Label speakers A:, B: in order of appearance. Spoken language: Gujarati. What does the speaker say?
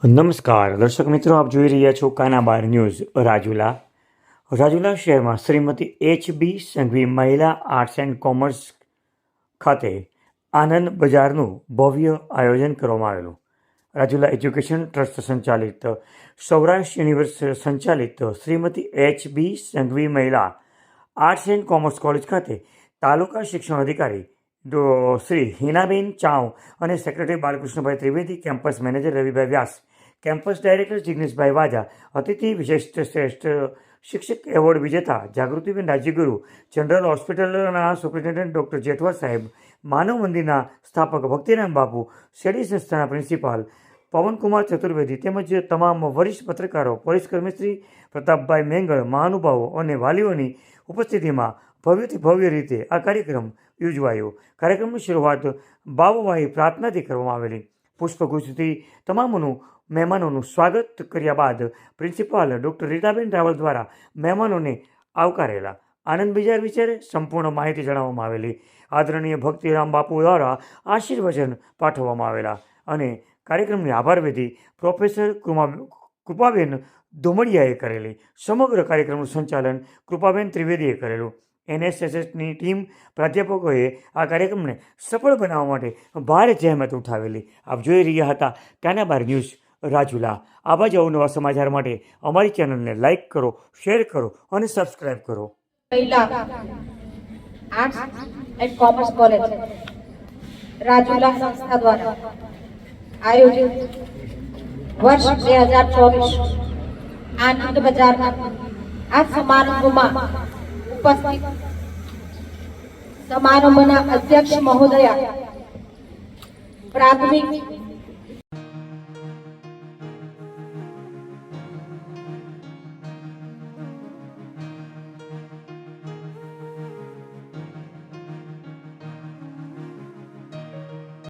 A: નમસ્કાર, દર્શક મિત્રો, આપ જોઈ રહ્યા છો કાનાબાર ન્યૂઝ રાજુલા. રાજુલા શહેરમાં શ્રીમતી એચ બી સંઘવી મહિલા આર્ટ્સ એન્ડ કોમર્સ ખાતે આનંદ બજારનું ભવ્ય આયોજન કરવામાં આવેલું. રાજુલા એજ્યુકેશન ટ્રસ્ટ સંચાલિત સૌરાષ્ટ્ર યુનિવર્સિટી સંચાલિત શ્રીમતી એચ બી સંઘવી મહિલા આર્ટ્સ એન્ડ કોમર્સ કોલેજ ખાતે તાલુકા શિક્ષણ અધિકારી શ્રી હિનાબેન ચાવ અને secretary Balkrishnabhai Trivedi campus manager Ravibhai Vyas campus director Jigneshbhai Vaja, અતિથિ વિશિષ્ટ શ્રેષ્ઠ શિક્ષક એવોર્ડ વિજેતા જાગૃતિબેન રાજ્યગુરુ જનરલ હોસ્પિટલના સુપ્રિન્ટેન્ડન્ટ ડૉક્ટર જેઠવા સાહેબ, માનવ મંદિરના સ્થાપક ભક્તિરામ બાપુ, શેરી સંસ્થાના પ્રિન્સિપાલ પવનકુમાર ચતુર્વેદી તેમજ તમામ વરિષ્ઠ પત્રકારો, પોલીસ શ્રી પ્રતાપભાઈ મેંગળ, મહાનુભાવો અને વાલીઓની ઉપસ્થિતિમાં ભવ્યથી ભવ્ય રીતે આ કાર્યક્રમ યોજવાયો. કાર્યક્રમની શરૂઆત ભાવવાહી પ્રાર્થનાથી કરવામાં આવેલી. પુષ્પગુચ્છથી તમામનું મહેમાનોનું સ્વાગત કર્યા બાદ પ્રિન્સિપાલ ડૉક્ટર રીટાબેન રાવલ દ્વારા મહેમાનોને આવકારેલા. આનંદ બજાર વિશે સંપૂર્ણ માહિતી જણાવવામાં આવેલી. આદરણીય ભક્તિરામ બાપુ દ્વારા આશીર્વચન પાઠવવામાં આવેલા અને કાર્યક્રમની આભાર વિધિ પ્રોફેસર કૃમા કૃપાબેન ધુમડિયાએ કરેલી. સમગ્ર કાર્યક્રમનું સંચાલન કૃપાબેન ત્રિવેદીએ કરેલું. એનએસએસની ટીમ પ્રાધ્યાપકોએ આ કાર્યક્રમને સફળ બનાવવા માટે ભારે જહેમત ઉઠાવેલી. આપ જોઈ રહ્યા હતા ત્યાંના બાર ન્યૂઝ રાજુલા. આવા જ અવનવા સમાચાર માટે અમારી ચેનલને લાઇક કરો, શેર કરો અને સબસ્ક્રાઇબ કરો.
B: Arts and commerce college Rajula સંસ્થા આયોજિત વર્ષ બે હજાર ચોવીસ આનંદ બજારના આ સમારંભમાં ઉપસ્થિત. સમારંભના અધ્યક્ષ મહોદયા પ્રાથમિક